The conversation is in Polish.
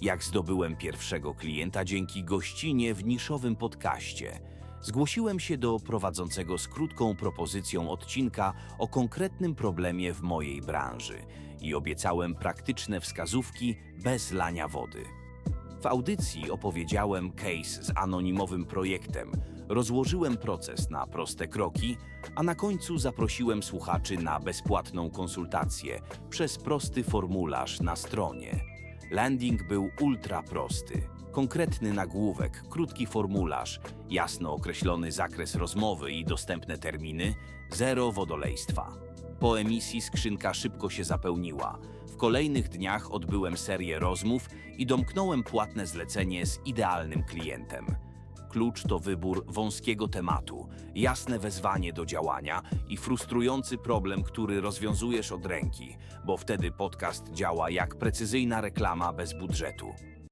Jak zdobyłem pierwszego klienta dzięki gościnie w niszowym podcaście. Zgłosiłem się do prowadzącego z krótką propozycją odcinka o konkretnym problemie w mojej branży i obiecałem praktyczne wskazówki bez lania wody. W audycji opowiedziałem case z anonimowym projektem, rozłożyłem proces na proste kroki, a na końcu zaprosiłem słuchaczy na bezpłatną konsultację przez prosty formularz na stronie. Landing był ultra prosty. Konkretny nagłówek, krótki formularz, jasno określony zakres rozmowy i dostępne terminy, zero wodolejstwa. Po emisji skrzynka szybko się zapełniła. W kolejnych dniach odbyłem serię rozmów i domknąłem płatne zlecenie z idealnym klientem. Klucz to wybór wąskiego tematu, jasne wezwanie do działania i frustrujący problem, który rozwiązujesz od ręki, bo wtedy podcast działa jak precyzyjna reklama bez budżetu.